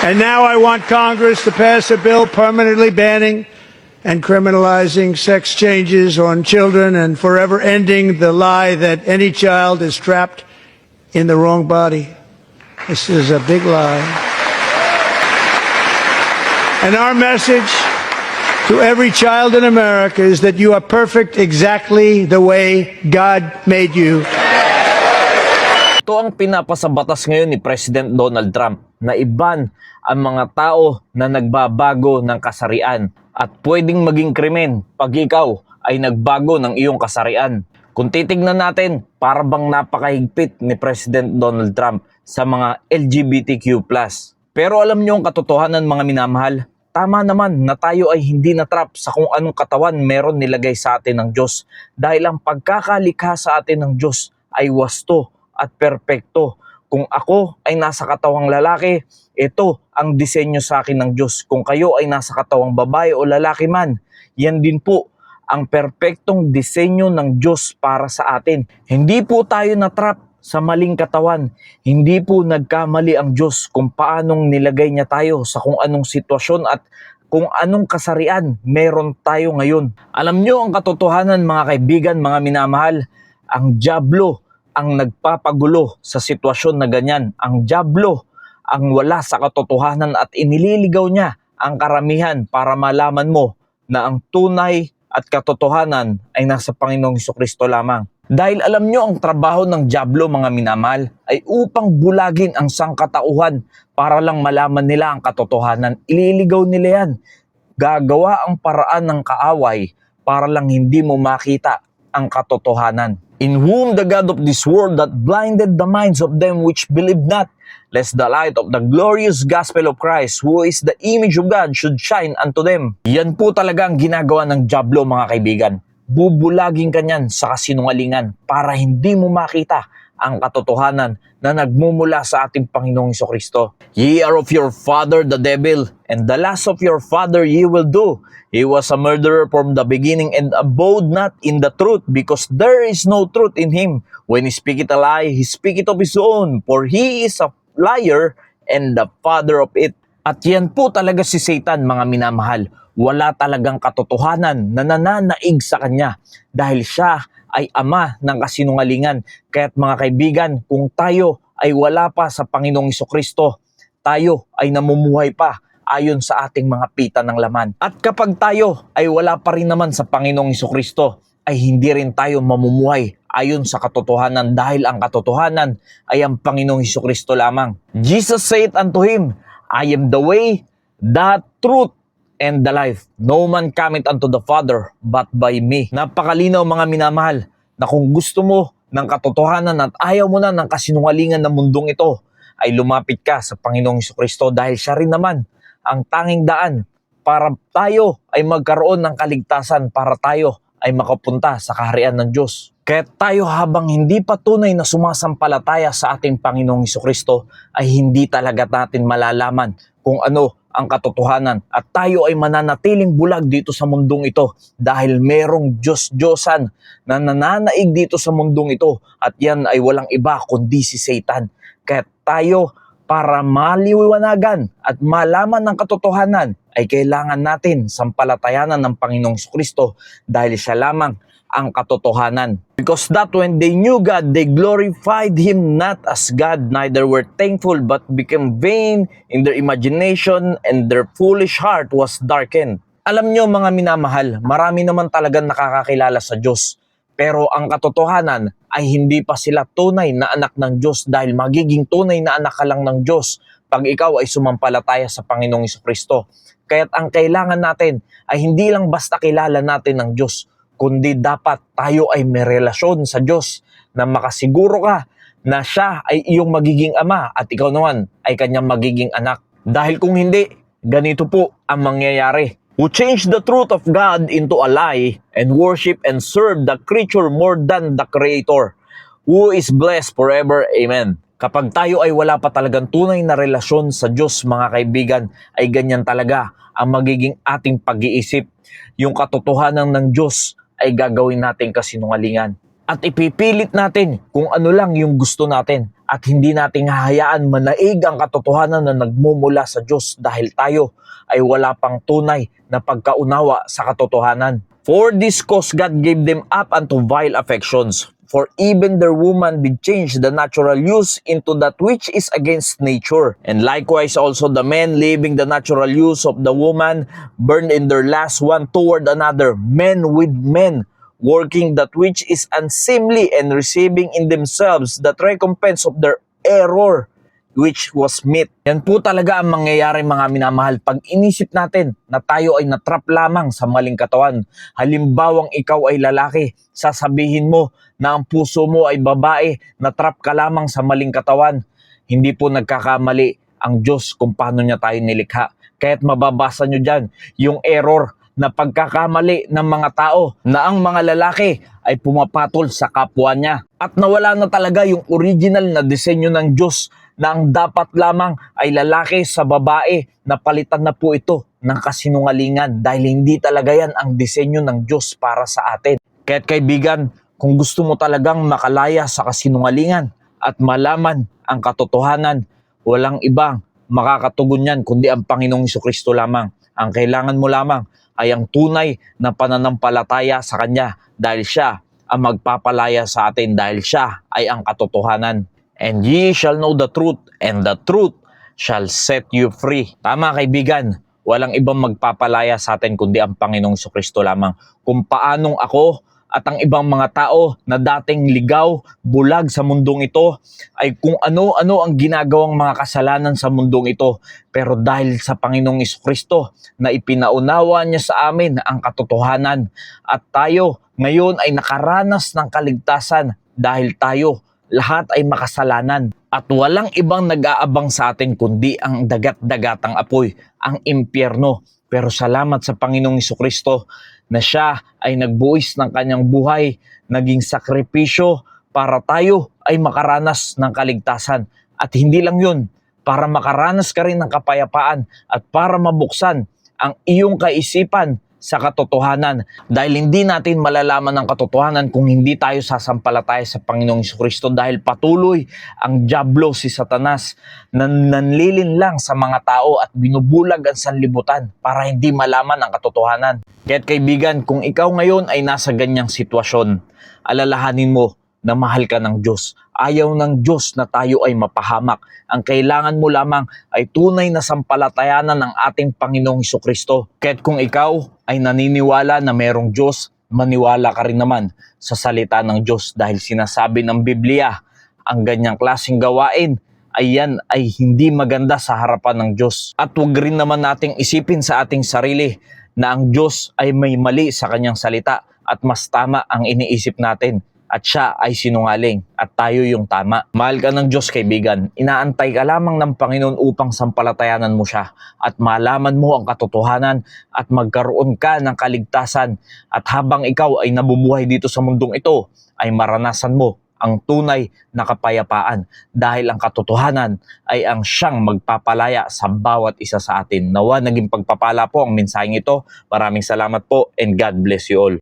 And now I want Congress to pass a bill permanently banning and criminalizing sex changes on children and forever ending the lie that any child is trapped in the wrong body. This is a big lie. And our message to every child in America is that you are perfect exactly the way God made you. Ito ang pinapasabatas ngayon ni President Donald Trump na iban ang mga tao na nagbabago ng kasarian at pwedeng maging krimen pag ikaw ay nagbago ng iyong kasarian. Kung titignan natin, para bang napakahigpit ni President Donald Trump sa mga LGBTQ+. Pero alam niyo ang katotohanan mga minamahal, tama naman na tayo ay hindi natrap sa kung anong katawan meron nilagay sa atin ng Diyos dahil ang pagkakalikha sa atin ng Diyos ay wasto at perpekto. Kung ako ay nasa katawang lalaki, ito ang disenyo sa akin ng Diyos. Kung kayo ay nasa katawang babae o lalaki man, yan din po ang perpektong disenyo ng Diyos para sa atin. Hindi po tayo natrap sa maling katawan. Hindi po nagkamali ang Diyos kung paanong nilagay niya tayo sa kung anong sitwasyon at kung anong kasarian meron tayo ngayon. Alam nyo ang katotohanan mga kaibigan, mga minamahal, ang Diablo ang nagpapagulo sa sitwasyon na ganyan. Ang Diablo ang wala sa katotohanan at inililigaw niya ang karamihan para malaman mo na ang tunay at katotohanan ay nasa Panginoong Kristo lamang. Dahil alam nyo ang trabaho ng Diablo mga minamahal ay upang bulagin ang sangkatauhan para lang malaman nila ang katotohanan. Ililigaw nila yan. Gagawa ang paraan ng kaaway para lang hindi mo makita ang katotohanan. In whom the God of this world that blinded the minds of them which believe not, lest the light of the glorious gospel of Christ, who is the image of God, should shine unto them. Yan po talaga ang ginagawa ng Diablo mga kaibigan. Bubulagin ka niyan sa kasinungalingan para hindi mo makita ang katotohanan na nagmumula sa ating Panginoong Kristo. Ye are of your father the devil, and the last of your father ye will do. He was a murderer from the beginning and abode not in the truth, because there is no truth in him. When he speaketh a lie, he speaketh of his own, for he is a liar and the father of it. At yan po talaga si Satan, mga minamahal. Wala talagang katotohanan na nananaig sa kanya dahil siya ay ama ng kasinungalingan. Kaya't mga kaibigan, kung tayo ay wala pa sa Panginoong Kristo, tayo ay namumuhay pa ayon sa ating mga pita ng laman. At kapag tayo ay wala pa rin naman sa Panginoong Kristo, ay hindi rin tayo mamumuhay ayon sa katotohanan dahil ang katotohanan ay ang Panginoong Kristo lamang. Jesus said unto him, I am the way, the truth, and the life. No man cometh unto the Father but by me. Napakalinaw mga minamahal na kung gusto mo ng katotohanan at ayaw mo na ng kasinungalingan ng mundong ito, ay lumapit ka sa Panginoong Kristo dahil siya rin naman ang tanging daan para tayo ay magkaroon ng kaligtasan, para tayo ay makapunta sa kaharian ng Diyos. Kaya tayo habang hindi pa tunay na sumasampalataya sa ating Panginoong Kristo ay hindi talaga natin malalaman kung ano ang katotohanan at tayo ay mananatiling bulag dito sa mundong ito dahil merong Diyos-Diyosan na nananaig dito sa mundong ito at yan ay walang iba kundi si Satan. Kaya tayo para maliwanagan at malaman ng katotohanan ay kailangan natin sampalatayanan ng Panginoong Kristo dahil siya lamang ang katotohanan. Because that when they knew God, they glorified Him not as God, neither were thankful, but became vain in their imagination, and their foolish heart was darkened. Alam nyo mga minamahal, marami naman talagang nakakakilala sa Diyos. Pero ang katotohanan ay hindi pa sila tunay na anak ng Diyos dahil magiging tunay na anak ka lang ng Diyos pag ikaw ay sumampalataya sa Panginoong Kristo. Kaya't ang kailangan natin ay hindi lang basta kilala natin ng Diyos, kundi dapat tayo ay may relasyon sa Diyos na makasiguro ka na siya ay iyong magiging ama at ikaw naman ay kanyang magiging anak. Dahil kung hindi, ganito po ang mangyayari. Who change the truth of God into a lie and worship and serve the creature more than the Creator, who is blessed forever. Amen. Kapag tayo ay wala pa talagang tunay na relasyon sa Diyos, mga kaibigan, ay ganyan talaga ang magiging ating pag-iisip. Yung katotohanan ng Diyos ay gagawin natin kasinungalingan. At ipipilit natin kung ano lang yung gusto natin at hindi nating hahayaan manaig ang katotohanan na nagmumula sa Diyos dahil tayo ay wala pang tunay na pagkaunawa sa katotohanan. For this cause God gave them up unto vile affections. For even their woman did change the natural use into that which is against nature. And likewise also the men leaving the natural use of the woman burned in their last one toward another, men with men, working that which is unseemly and receiving in themselves that recompense of their error which was meet. Yan po talaga ang mangyayari mga minamahal pag inisip natin na tayo ay natrap lamang sa maling katawan. Halimbawang ikaw ay lalaki, sasabihin mo na ang puso mo ay babae, natrap ka lamang sa maling katawan. Hindi po nagkakamali ang Diyos kung paano niya tayo nilikha. Kaya't mababasa nyo dyan yung error na pagkakamali ng mga tao na ang mga lalaki ay pumapatol sa kapwa niya. At nawala na talaga yung original na disenyo ng Diyos na ang dapat lamang ay lalaki sa babae na palitan na po ito ng kasinungalingan dahil hindi talaga yan ang disenyo ng Diyos para sa atin. Kaya't kaibigan, kung gusto mo talagang makalaya sa kasinungalingan at malaman ang katotohanan, walang ibang makakatugon yan kundi ang Panginoong Kristo lamang. Ang kailangan mo lamang ay ang tunay na pananampalataya sa Kanya dahil siya ang magpapalaya sa atin dahil siya ay ang katotohanan. And ye shall know the truth, and the truth shall set you free. Tama kaibigan, walang ibang magpapalaya sa atin kundi ang Panginoong Kristo lamang. Kung paanong ako at ang ibang mga tao na dating ligaw, bulag sa mundong ito, ay kung ano-ano ang ginagawang mga kasalanan sa mundong ito. Pero dahil sa Panginoong Kristo na ipinaunawa niya sa amin ang katotohanan at tayo ngayon ay nakaranas ng kaligtasan dahil tayo lahat ay makasalanan at walang ibang nag-aabang sa atin kundi ang dagat-dagatang apoy, ang impyerno. Pero salamat sa Panginoong Kristo na siya ay nagbuwis ng kanyang buhay, naging sakripisyo para tayo ay makaranas ng kaligtasan. At hindi lang yun, para makaranas ka rin ng kapayapaan at para mabuksan ang iyong kaisipan sa katotohanan dahil hindi natin malalaman ang katotohanan kung hindi tayo sasampalataya sa Panginoong Kristo dahil patuloy ang Diablo si Satanas na nanlilin lang sa mga tao at binubulag ang sanlibutan para hindi malaman ang katotohanan. Kaya't kaibigan, kung ikaw ngayon ay nasa ganyang sitwasyon, alalahanin mo na mahal ka ng Diyos. Ayaw ng Diyos na tayo ay mapahamak. Ang kailangan mo lamang ay tunay na sampalatayanan ng ating Panginoong Kristo. Kaya't kung ikaw ay naniniwala na merong Diyos, maniwala ka rin naman sa salita ng Diyos dahil sinasabi ng Biblia, ang ganyang klaseng gawain ay yan ay hindi maganda sa harapan ng Diyos. At huwag rin naman nating isipin sa ating sarili na ang Diyos ay may mali sa kanyang salita at mas tama ang iniisip natin at siya ay sinungaling at tayo yung tama. Mahal ka ng Diyos kaibigan, inaantay ka lamang ng Panginoon upang sampalatayanan mo siya at malaman mo ang katotohanan at magkaroon ka ng kaligtasan at habang ikaw ay nabubuhay dito sa mundong ito ay maranasan mo ang tunay na kapayapaan dahil ang katotohanan ay ang siyang magpapalaya sa bawat isa sa atin. Nawa naging pagpapala po ang mensaheng ito. Maraming salamat po and God bless you all.